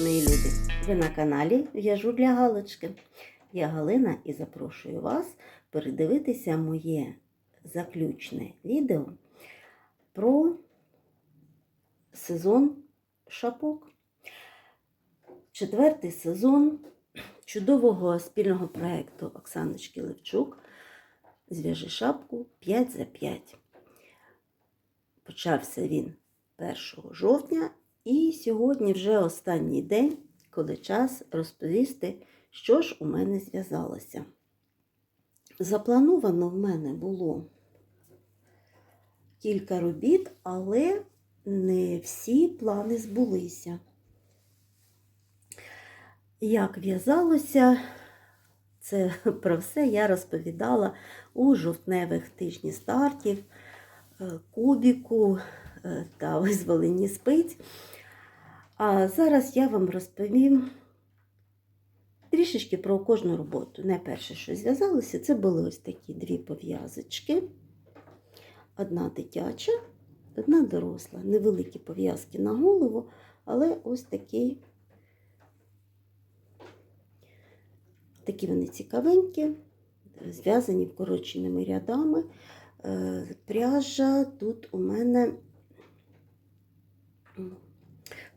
мої люди! Ви на каналі В'яжу для Галочки. Я Галина і запрошую вас передивитися моє заключне відео про сезон шапок. Четвертий сезон чудового спільного проєкту Оксаночки Левчук Зв'яжи шапку 5 за 5. Почався він 1 жовтня, і сьогодні вже останній день, коли час розповісти, що ж у мене зв'язалося. Заплановано в мене було кілька робіт, але не всі плани збулися. Як в'язалося, це про все я розповідала у жовтневих тижні стартів, е, кубіку е, та визволенні спиць. А зараз я вам розповім трішечки про кожну роботу. Найперше, що зв'язалося, це були ось такі дві пов'язочки. Одна дитяча, одна доросла. Невеликі пов'язки на голову, але ось такий. Такі вони цікавенькі, зв'язані вкороченими рядами. Е, Пряжа тут у мене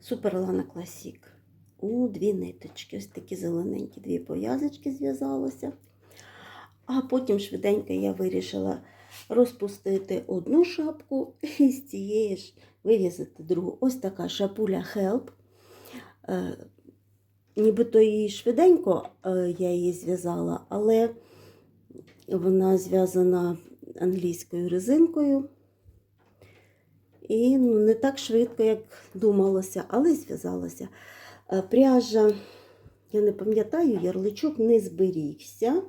Суперлана Класік. У дві ниточки. Ось такі зелененькі дві пов'язочки зв'язалося. А потім швиденько я вирішила розпустити одну шапку і з цієї ж вив'язати другу. Ось така шапуля Help. Е, Нібито її швиденько е, я її зв'язала, але вона зв'язана англійською резинкою. І ну, не так швидко, як думалося, але зв'язалася. Е, Пряжа, я не пам'ятаю, ярличок не зберігся.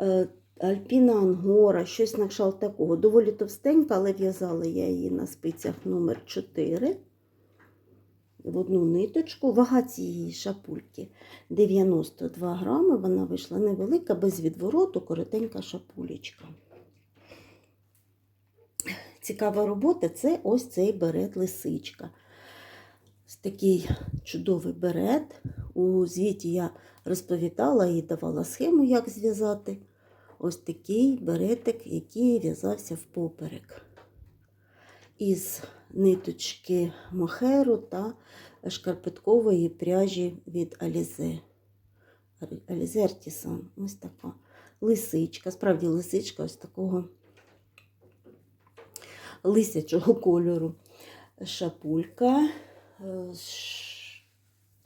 Е, Альпіна Ангора, щось на кшталт такого. Доволі товстенька, але в'язала я її на спицях номер 4 в одну ниточку. Вага цієї шапульки 92 грами. Вона вийшла невелика, без відвороту, коротенька шапулечка. Цікава робота це ось цей берет лисичка. Ось такий чудовий берет. У звіті я розповідала і давала схему, як зв'язати. Ось такий беретик, який в'язався впоперек. Із ниточки мохеру та шкарпеткової пряжі від Алізе. Алізе Артісан. Ось така лисичка. Справді лисичка ось такого лисячого кольору. Шапулька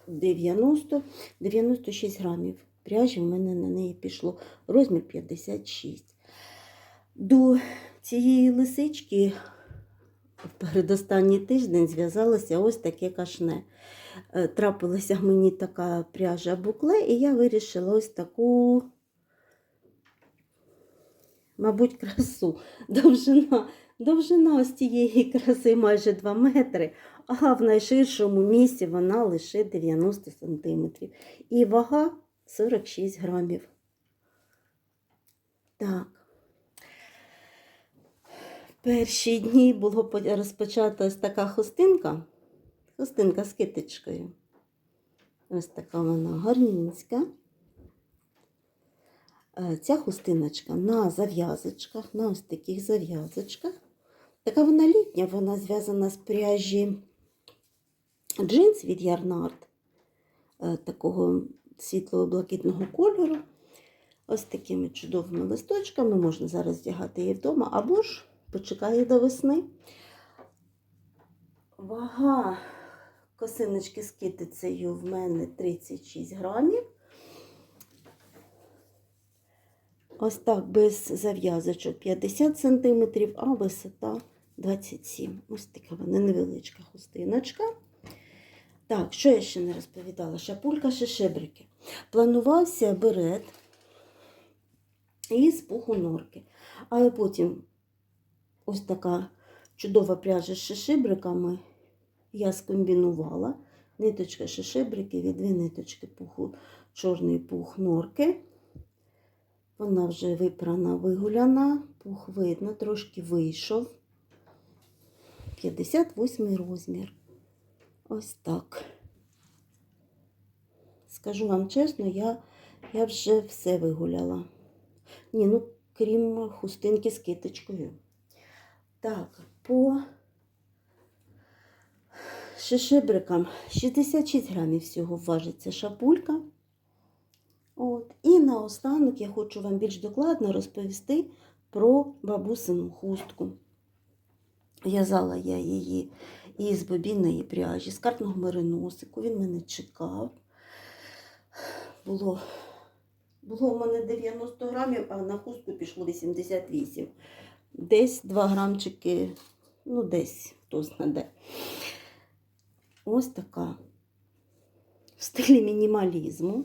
90, 96 грамів. Пряжі в мене на неї пішло розмір 56. До цієї лисички в передостанній тиждень зв'язалося ось таке кашне. Трапилася мені така пряжа букле, і я вирішила ось таку, мабуть, красу. Довжина Довжина ось цієї краси майже 2 метри, а в найширшому місці вона лише 90 см. І вага 46 грамів. Так. Перші дні було розпочата ось така хустинка. Хустинка з китичкою. Ось така вона гарнінська. Ця хустиночка на зав'язочках, на ось таких зав'язочках. Така вона літня, вона зв'язана з пряжі джинс від Ярнард, такого світлого блакитного кольору. Ось такими чудовими листочками. Можна зараз вдягати її вдома, або ж почекає до весни. Вага косиночки з китицею в мене 36 грамів. Ось так без зав'язочок 50 см, а висота 27 Ось така вона невеличка хустиночка. Так, що я ще не розповідала? Шапулька шишебрики. Планувався берет із пуху норки. Але потім ось така чудова пряжа з шишибриками я скомбінувала. Ниточка шишибрики від дві ниточки пуху, чорний пух норки. Вона вже випрана, вигуляна, пух видно, трошки вийшов. 58 розмір. Ось так. скажу вам чесно, я, я вже все вигуляла. Ні, ну, крім хустинки з киточкою. Так, по шишибрикам 66 грамів всього важиться шапулька. От. І наостанок я хочу вам більш докладно розповісти про бабусину хустку. В'язала я її із бобінної пряжі, з картного мериносику. Він мене чекав. Було, було у мене 90 грамів, а на хустку пішло 88. Десь 2 грамчики, ну десь, хто знає де. Ось така. В стилі мінімалізму.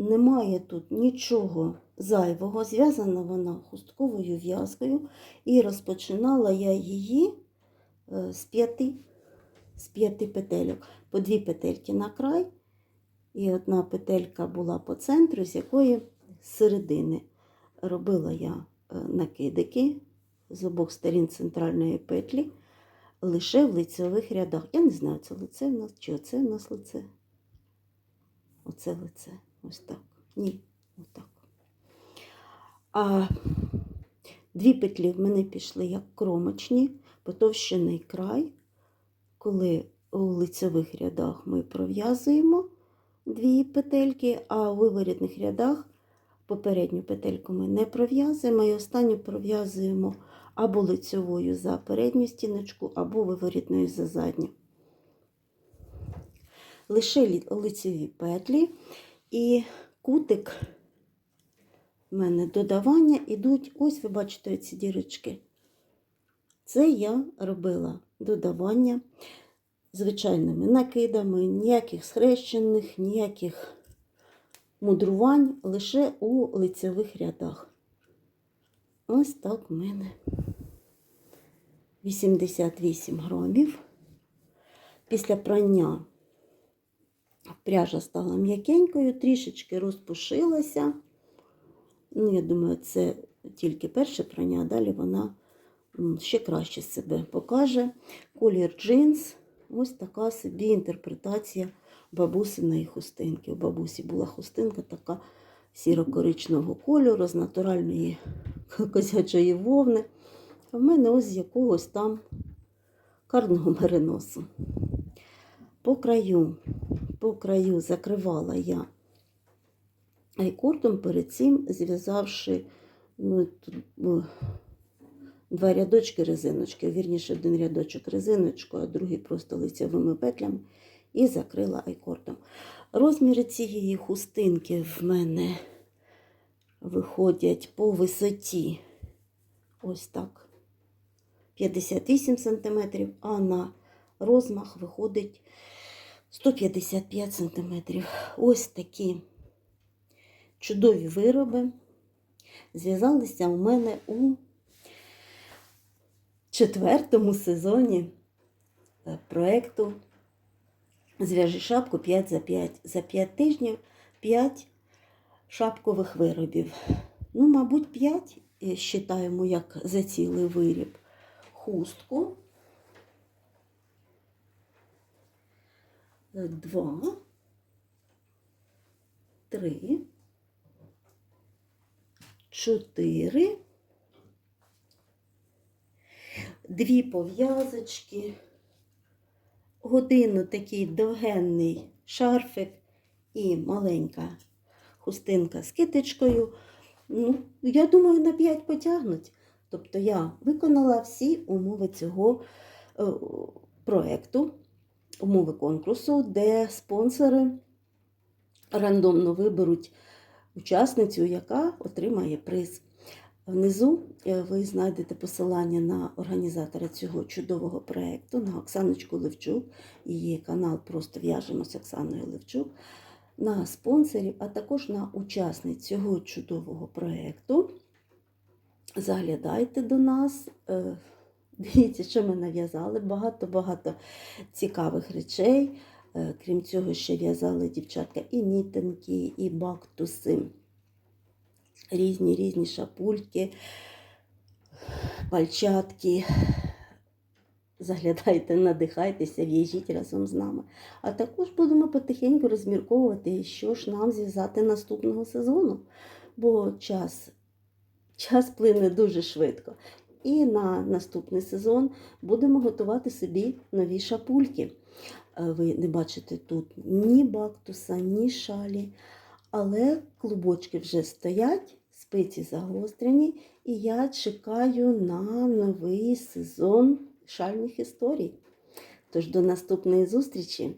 Немає тут нічого зайвого. Зв'язана вона хустковою в'язкою. І розпочинала я її е, з п'яти, з п'яти петельок. По дві петельки на край. І одна петелька була по центру, з якої з середини робила я е, накидики з обох сторін центральної петлі лише в лицевих рядах. Я не знаю, це лице в нас чи оце в нас лице. Оце лице. Ось так. Ні, отак. А дві петлі в мене пішли як кромочні, потовщений край. Коли у лицевих рядах ми пров'язуємо дві петельки, а у виворітних рядах попередню петельку ми не пров'язуємо і останню пров'язуємо або лицевою за передню стіночку, або виворітною за задню. Лише лицеві петлі і кутик в мене додавання ідуть, ось ви бачите ці дірочки. Це я робила додавання звичайними накидами, ніяких схрещених, ніяких мудрувань, лише у лицевих рядах. Ось так в мене 88 грамів. Після прання пряжа стала м'якенькою, трішечки розпушилася. Ну, я думаю, це тільки перше прання, а далі вона ще краще себе покаже. Колір джинс. Ось така собі інтерпретація бабусиної хустинки. У бабусі була хустинка така сіро-коричного кольору з натуральної козячої вовни. А в мене ось з якогось там карного мериносу. По краю, по краю закривала я айкордом, перед цим зв'язавши ну, два рядочки резиночки, вірніше один рядочок резиночку, а другий просто лицевими петлями, і закрила айкордом. Розміри цієї хустинки в мене виходять по висоті ось так. 58 см, а на розмах виходить 155 см. Ось такі чудові вироби зв'язалися у мене у четвертому сезоні е, проєкту Зв'яжи шапку 5 за 5. За 5 тижнів 5 шапкових виробів. Ну, мабуть, 5 вважаємо як за цілий виріб хустку. Два, три, чотири, дві пов'язочки, годину такий довгенний шарфик і маленька хустинка з китичкою. Ну, я думаю, на 5 потягнуть. Тобто я виконала всі умови цього е, проєкту, умови конкурсу, де спонсори рандомно виберуть учасницю, яка отримає приз. Внизу е, ви знайдете посилання на організатора цього чудового проєкту, на Оксаночку Левчук, її канал Просто в'яжемо з Оксаною Левчук, на спонсорів, а також на учасниць цього чудового проєкту. Заглядайте до нас. Дивіться, що ми нав'язали. Багато-багато цікавих речей. Е, Крім цього, ще в'язали дівчатка і мітинки, і бактуси, різні різні шапульки, пальчатки. заглядайте, надихайтеся, в'їжджіть разом з нами. А також будемо потихеньку розмірковувати, що ж нам зв'язати наступного сезону. Бо час, час плине дуже швидко. І на наступний сезон будемо готувати собі нові шапульки. Е, Ви не бачите тут ні бактуса, ні шалі, але клубочки вже стоять, спиці загострені, і я чекаю на новий сезон шальних історій. Тож до наступної зустрічі!